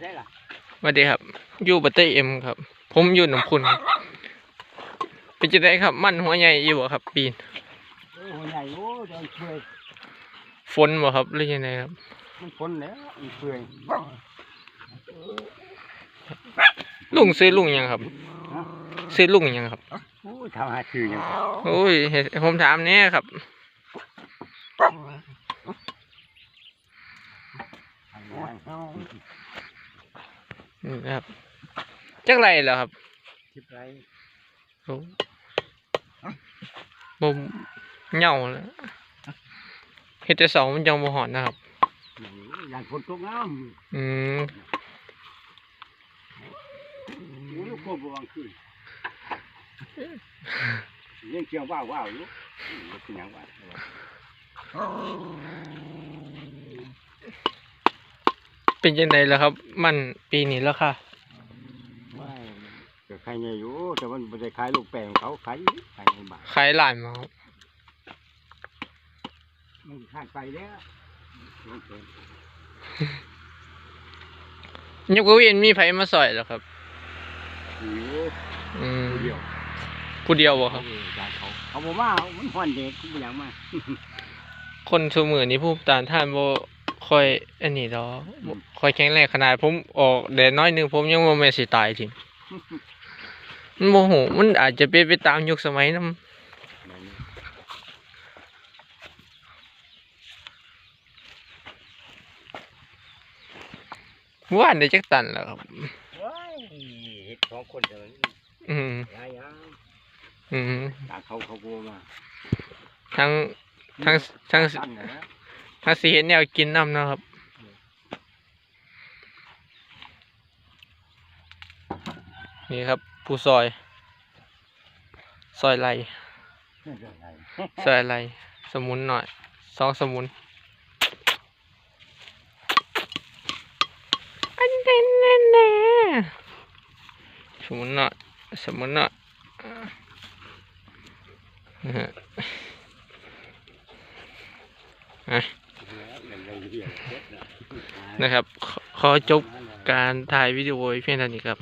ใช่ล่ะสวัสดีครับ อยู่บัตเตอร์เอ็มครับ ผมอยู่หนองคุณครับเป็นจะได้ครับ มันหัวใหญ่อยู่บ่ครับ ปีนโอ้หัวใหญ่โอ้จะเปื่อยฝนบ่ครับหรือยังไงครับ มันพ้นแล้วมันเปื่อยลุงซื้อลุงยังครับ ซื้อลุงยังครับโอ้ยทำหาชื่อยังโอ้ยเห็นผมถามแน่ครับ นี่นะครับจักไรแล้วครับคิดไรโอ้บ่เหงาแล้วเฮ็ดแต่สองมันยังบ่หอนนะครับอย่างฝนตกน้อืมำโอ้ยลูกโคบวางขึ้นเลี้ยงเกี่ยวว้าวว้าวอยู่ลูกเป็นหยังวะ เป็นจังไดล่ะครับ มันปีนี้แล้วค่ะไม่ก็ใครเนี่ยอยู่แต่มันไม่ได้ขายลูกแป้งเขาขายขายในบ้านขายหลานมาครับมันขายไปแล้วมันเป็นยกเว้นมีไผมาซอยแล้วครับอยู่อืมเดียวผู้เดียวบ่ครับ เออจากเขาเขาบอกว่ามันห่อนเด็กกูบ่อยากมาคนชั่วมือนี้ผู้ตานท่านบ่ ค่อยอันนี้ดอกบ่ค่อยแข็งแรงขนาดผมออกแดดน้อยหนึงผมยังบ่แม่นสิตายจริงมันโมโหมันอาจจะเป็นไปตามยุคสมัยนำว่านได้จักตันแล้วครับว้ายเห็ดสองคนเดินอืมยายาอืมจากเขาเขากลัวมาทั้งทั้งทั้ง ตั้นนะนะทั้งสิเห็นแนวกินน้ำนะครับนี่ครับ ผู้ซอย ซอยไรซอยไรสมุนหน่อยสองสมุนอันเด่นแน่สมุนหน่อยสมุนหน่อยนะฮะอะ นะครับ ขอจบการถ่ายวิดีโอเพียงเท่านี้ครับ